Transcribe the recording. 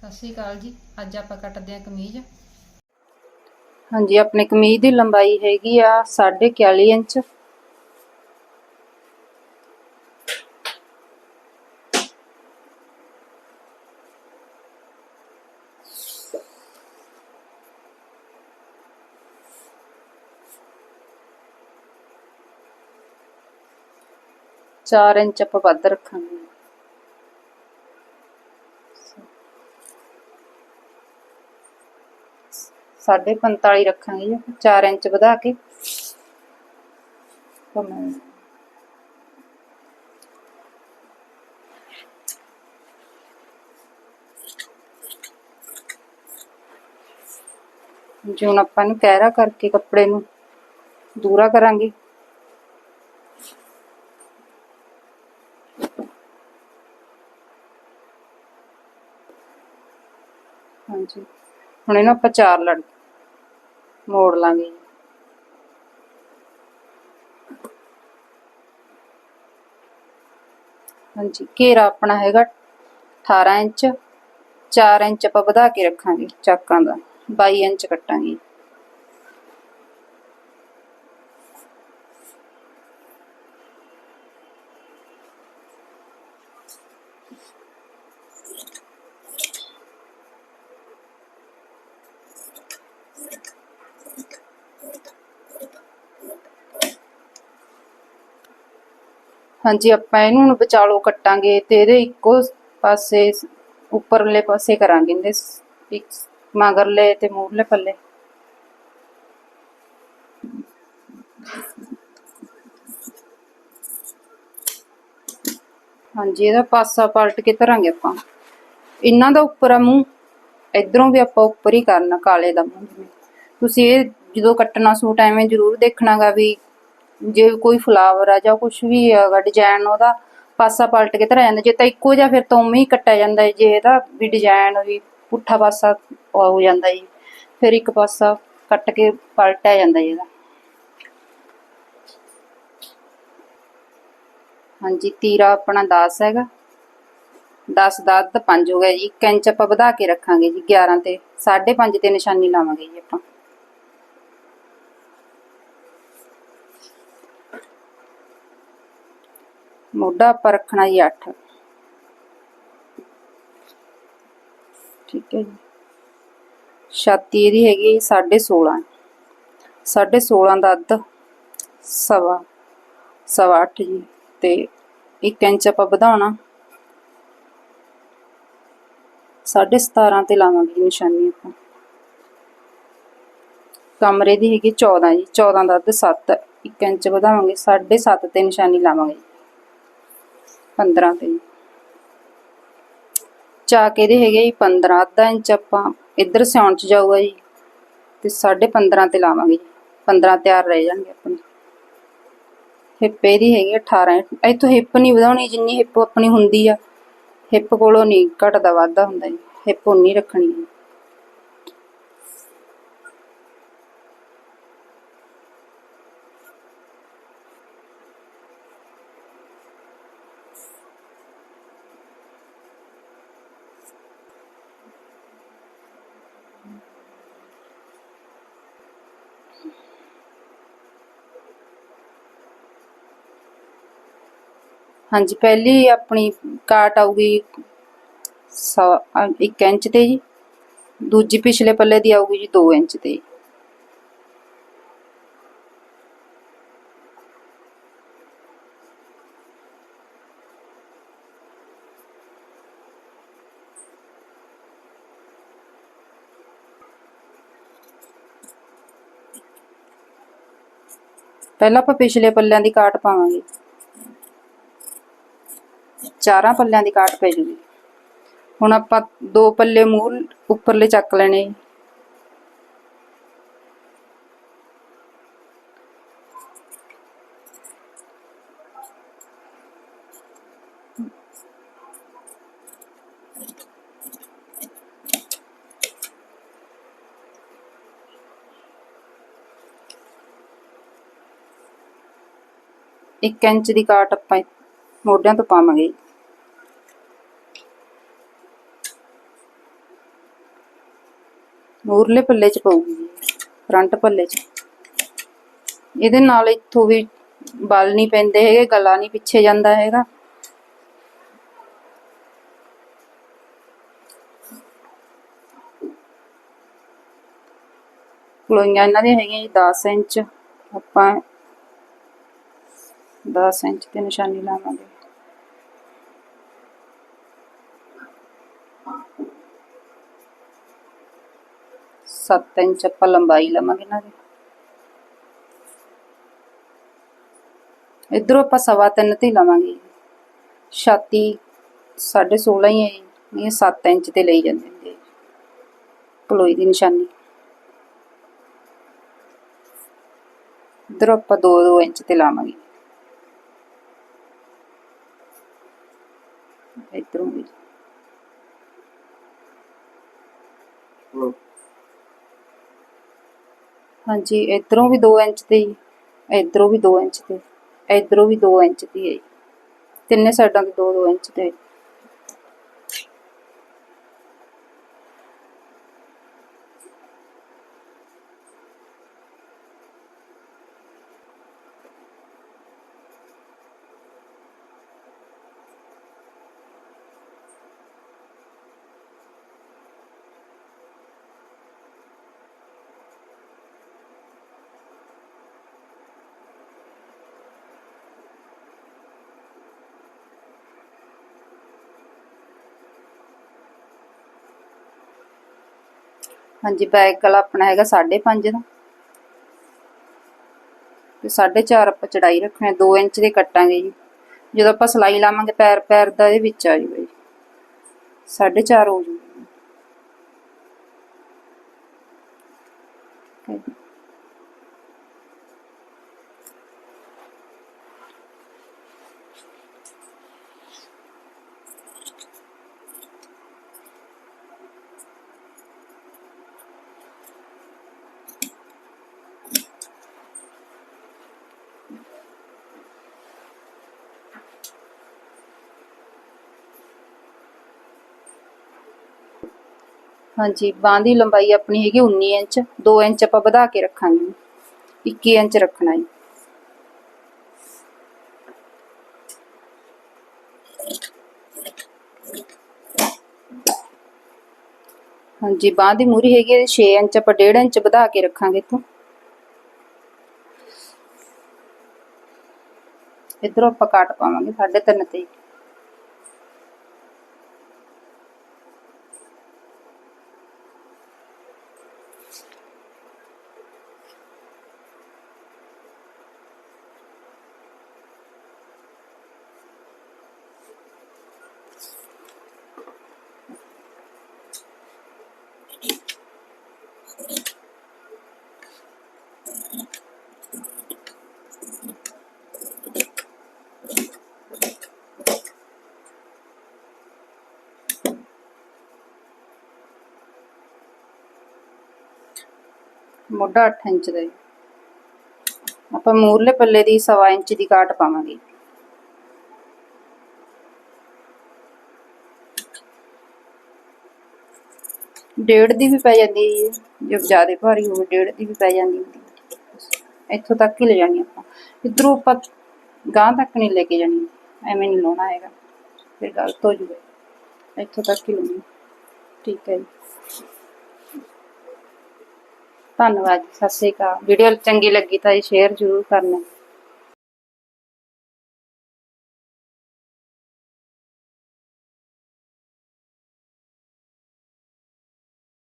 ਸਤਿ ਸ਼੍ਰੀ ਅਕਾਲ ਜੀ। ਅੱਜ ਆਪਾਂ ਕੱਟਦੇ ਹਾਂ ਕਮੀਜ਼। ਹਾਂਜੀ, ਆਪਣੇ ਕਮੀਜ਼ ਦੀ ਲੰਬਾਈ ਹੈਗੀ ਆ 41 ਇੰਚ। ਚਾਰ ਇੰਚ ਆਪਾਂ ਵੱਧ ਰੱਖਾਂਗੇ। ਸਾਢੇ 45 ਰੱਖਾਂਗੇ ਜੀ 4 ਇੰਚ ਵਧਾ ਕੇ ਕਮਾਂਗੇ ਜੀ ਹੁਣ ਆਪਾਂ ਨੂੰ ਕਹਿਰਾ ਕਰਕੇ ਕੱਪੜੇ ਨੂੰ, ਦੂਰਾ ਕਰਾਂਗੇ। ਹਾਂਜੀ। ਹੁਣ ਇਹਨੂੰ ਆਪਾਂ ਚਾਰ ਲੜ ਮੋੜ ਲਾਂਗੇ ਜੀ। ਹਾਂਜੀ, ਘੇਰਾ ਆਪਣਾ ਹੈਗਾ 18 ਇੰਚ 4 ਇੰਚ ਆਪਾਂ ਵਧਾ ਕੇ ਰੱਖਾਂਗੇ ਚਾਕਾਂ ਦਾ 22 ਇੰਚ ਕੱਟਾਂਗੇ ਹਾਂਜੀ, ਆਪਾਂ ਇਹਨੂੰ ਹੁਣ ਵਿਚਾਲੋ ਕੱਟਾਂਗੇ ਤੇ ਇਹਦੇ ਇੱਕੋ ਪਾਸੇ, ਉੱਪਰਲੇ ਪਾਸੇ ਕਰਾਂਗੇ ਇਹਦੇ ਇੱਕ ਮਗਰਲੇ ਤੇ ਮੂਹਰਲੇ ਪੱਲੇ। ਹਾਂਜੀ, ਇਹਦਾ ਪਾਸਾ ਪਲਟ ਕੇ ਧਰਾਂਗੇ ਆਪਾਂ। ਇਹਨਾਂ ਦਾ ਉੱਪਰ ਆ ਮੂੰਹ, ਇਧਰੋਂ ਵੀ ਆਪਾਂ ਉੱਪਰ ਹੀ ਕਰਨਾ, ਕਾਲੇ ਦਾ ਮੂੰਹ ਜਿਵੇਂ। ਤੁਸੀਂ ਇਹ ਜਦੋਂ ਕੱਟਣਾ ਸੂਟ ਐਵੇਂ ਜ਼ਰੂਰ ਦੇਖਣਾਗਾ ਵੀ ਜੇ ਕੋਈ ਫਲਾਵਰ ਆ ਜਾਂ ਕੁਝ ਵੀ ਹੈਗਾ ਡਿਜ਼ਾਈਨ ਉਹਦਾ ਪਾਸਾ ਪਲਟ ਕੇ ਧਰਿਆ ਜਾਂਦਾ। ਜੇ ਤਾਂ ਇੱਕੋ ਜਿਹਾ ਫਿਰ ਤਾਂ ਉਵੇਂ ਹੀ ਕੱਟਿਆ ਜਾਂਦਾ ਹੈ ਜੇ ਇਹਦਾ ਵੀ ਡਿਜ਼ਾਈਨ ਵੀ ਪੁੱਠਾ ਪਾਸਾ ਹੋ ਜਾਂਦਾ ਜੀ ਫਿਰ ਇੱਕ ਪਾਸਾ ਕੱਟ ਕੇ ਪਲਟਿਆ ਜਾਂਦਾ ਜੀ ਇਹਦਾ। ਹਾਂਜੀ, ਤੀਰਾ ਆਪਣਾ 10 ਹੈਗਾ। 10 ਦਾ ਤਾਂ 5 ਹੋ ਗਿਆ ਜੀ। 1 ਇੰਚ ਆਪਾਂ ਵਧਾ ਕੇ ਰੱਖਾਂਗੇ ਜੀ 11 ਤੇ। 5.5 ਤੇ ਨਿਸ਼ਾਨੀ ਲਾਵਾਂਗੇ ਜੀ ਆਪਾਂ। ਮੋਢਾ ਆਪਾਂ ਰੱਖਣਾ ਜੀ 8 ਠੀਕ ਹੈ ਜੀ। ਛਾਤੀ ਇਹਦੀ ਹੈਗੀ ਹੈ 16.5 16.5 ਦਾ ਅੱਧ ਸਵਾ ਸਵਾ 8 ਜੀ। ਤੇ 1 ਇੰਚ ਆਪਾਂ ਵਧਾਉਣਾ। 17.5 ਤੇ ਲਾਵਾਂਗੇ ਜੀ ਨਿਸ਼ਾਨੀ ਆਪਾਂ। ਕਮਰੇ ਦੀ ਹੈਗੀ 14 ਜੀ। 14 ਦਾ ਅੱਧ 7 1 ਇੰਚ ਵਧਾਵਾਂਗੇ। 7.5 ਤੇ ਨਿਸ਼ਾਨੀ ਲਾਵਾਂਗੇ 15 ਤੇ। ਚਾਕ ਇਹਦੇ ਹੈਗੇ ਜੀ 15 ਅੱਧਾ ਇੰਚ ਆਪਾਂ ਇੱਧਰ ਸਿਉਣ ਚ ਜਾਊਗਾ ਜੀ, ਤੇ 15.5 ਤੇ ਲਾਵਾਂਗੇ ਜੀ। 15 ਤਿਆਰ ਰਹਿ ਜਾਣਗੇ ਆਪਣੇ। ਹਿੱਪ ਇਹਦੀ ਹੈਗੀ 18 ਇੱਥੋਂ ਹਿੱਪ ਨਹੀਂ ਵਧਾਉਣੀ, ਜਿੰਨੀ ਹਿੱਪ ਆਪਣੀ ਹੁੰਦੀ ਆ, ਹਿੱਪ ਕੋਲੋਂ ਨਹੀਂ ਘਟਦਾ, ਵਾਧਾ ਹੁੰਦਾ ਜੀ। ਹਿੱਪ ਉਨੀ ਰੱਖਣੀ ਹੈ ਹਾਂਜੀ, ਪਹਿਲੀ ਆਪਣੀ ਕਾਟ ਆਊਗੀ ਸੌ 1 ਇੰਚ ਤੇ ਜੀ ਦੂਜੀ ਪਿਛਲੇ ਪੱਲੇ ਦੀ ਆਊਗੀ ਜੀ 2 ਇੰਚ ਤੇ ਜੀ। ਪਹਿਲਾਂ ਆਪਾਂ ਪਿਛਲੇ ਪੱਲਿਆਂ ਦੀ ਕਾਟ ਪਾਵਾਂਗੇ ਚਾਰਾਂ ਪੱਲਿਆਂ ਦੀ ਕਾਟ ਪੈ ਜੂਗੀ ਹੁਣ ਆਪਾਂ ਦੋ ਪੱਲੇ ਮੂਹਰ ਉੱਪਰਲੇ ਚੱਕ ਲੈਣੇ ਜੀ। ਇੱਕ ਇੰਚ ਦੀ ਕਾਟ ਆਪਾਂ ਮੋਢਿਆਂ ਤੋਂ ਪਾਵਾਂਗੇ ਮੂਰਲੇ ਪੱਲੇ 'ਚ ਪਊਗੀ ਫਰੰਟ ਪੱਲੇ 'ਚ। ਇਹਦੇ ਨਾਲ ਇੱਥੋਂ ਵੀ ਬਲ ਨਹੀਂ ਪੈਂਦੇ ਹੈਗੇ, ਗਲਾ ਨਹੀਂ ਪਿੱਛੇ ਜਾਂਦਾ ਹੈਗਾ। ਕਲੋਈਆਂ ਇਹਨਾਂ ਦੀਆਂ ਹੈਗੀਆਂ ਜੀ 10 ਇੰਚ। ਆਪਾਂ 10 ਇੰਚ ਤੇ ਨਿਸ਼ਾਨੀ ਲਾਵਾਂਗੇ। ਸੱਤ ਇੰਚ ਆਪਾਂ ਲੰਬਾਈ ਲਵਾਂਗੇ ਇਹਨਾਂ ਦੀ। ਇਧਰੋਂ ਆਪਾਂ ਸਵਾ ਤਿੰਨ ਤੇ ਲਵਾਂਗੇ। ਛਾਤੀ 16.5 ਹੀ ਹੈ ਇਹ 7 ਇੰਚ ਤੇ ਲਈ ਜਾਂਦੇ ਨੇ ਪਲੋਈ ਦੀ ਨਿਸ਼ਾਨੀ। ਇਧਰੋਂ ਆਪਾਂ 2-2 ਇੰਚ ਤੇ ਲਾਵਾਂਗੇ। ਇਧਰੋਂ ਵੀ। ਹਾਂਜੀ ਇਧਰੋਂ ਵੀ 2 ਇੰਚ ਤੇ ਹੀ ਇਧਰੋਂ ਵੀ 2 ਇੰਚ ਤੇ ਇਧਰੋਂ ਵੀ 2 ਇੰਚ ਦੀ ਹੈ ਜੀ। ਤਿੰਨੇ ਸਾਈਡਾਂ ਤੇ 2-2 ਇੰਚ ਤੇ ਹਾਂਜੀ ਬੈਕ ਵਾਲਾ ਆਪਣਾ ਹੈਗਾ 5.5 ਦਾ। ਤੇ 4.5 ਆਪਾਂ ਚੜਾਈ ਰੱਖਣੀ 2 ਇੰਚ ਦੇ ਕੱਟਾਂਗੇ ਜੀ। ਜਦੋਂ ਆਪਾਂ ਸਲਾਈ ਲਾਵਾਂਗੇ, ਪੈਰ ਪੈਰ ਦਾ ਇਹਦੇ ਵਿੱਚ ਆ ਜੂਗਾ ਜੀ। 4.5 ਹੋ ਜੂਗਾ। ਹਾਂਜੀ, ਬਾਂਹ ਦੀ ਲੰਬਾਈ ਆਪਣੀ ਹੈਗੀ 19 ਇੰਚ 2 ਇੰਚ ਆਪਾਂ ਵਧਾ ਕੇ ਰੱਖਾਂਗੇ। 21 ਇੰਚ ਰੱਖਣਾ ਹੈ। ਹਾਂਜੀ, ਬਾਂਹ ਦੀ ਮੂਰੀ ਹੈਗੀ ਹੈ 6 ਇੰਚ ਆਪਾਂ 1.5 ਇੰਚ ਵਧਾ ਕੇ ਰੱਖਾਂਗੇ ਇੱਥੋਂ। ਇਧਰੋਂ ਆਪਾਂ ਕੱਟ ਪਾਵਾਂਗੇ 3.5 ਤੇ ਮੋਢਾ 8 ਇੰਚ ਦਾ ਆਪਾਂ ਮੂਰਲੇ ਪੱਲੇ ਦੀ ਸਵਾ ਇੰਚ ਦੀ ਕਾਟ ਪਾਵਾਂਗੇ। ਡੇਢ ਦੀ ਵੀ ਪੈ ਜਾਂਦੀ ਹੈ ਜੇ। ਜ਼ਿਆਦਾ ਭਾਰੀ ਹੋਵੇ, ਡੇਢ ਦੀ ਵੀ ਪੈ ਜਾਂਦੀ ਹੈ। ਇੱਥੋਂ ਤੱਕ ਹੀ ਲੈ ਜਾਣੀ ਆਪਾਂ। ਇਧਰੋਂ ਆਪਾਂ ਗਾਂ ਤੱਕ ਨਹੀਂ ਲੈ ਕੇ ਜਾਣੀ। ਐਵੇਂ ਨਹੀਂ ਲਾਉਣਾ ਹੈਗਾ। ਫਿਰ ਗਲਤ ਹੋ ਜੂਗਾ। ਇੱਥੋਂ ਤੱਕ ਹੀ ਲਾਉਣੀ। ਠੀਕ ਹੈ ਜੀ। ਧੰਨਵਾਦ ਜੀ, ਸਤਿ ਸ੍ਰੀ ਅਕਾਲ। ਵੀਡੀਓ ਚੰਗੀ ਲੱਗੀ ਤਾਂ ਜੀ ਸ਼ੇਅਰ ਜ਼ਰੂਰ ਕਰਨਾ।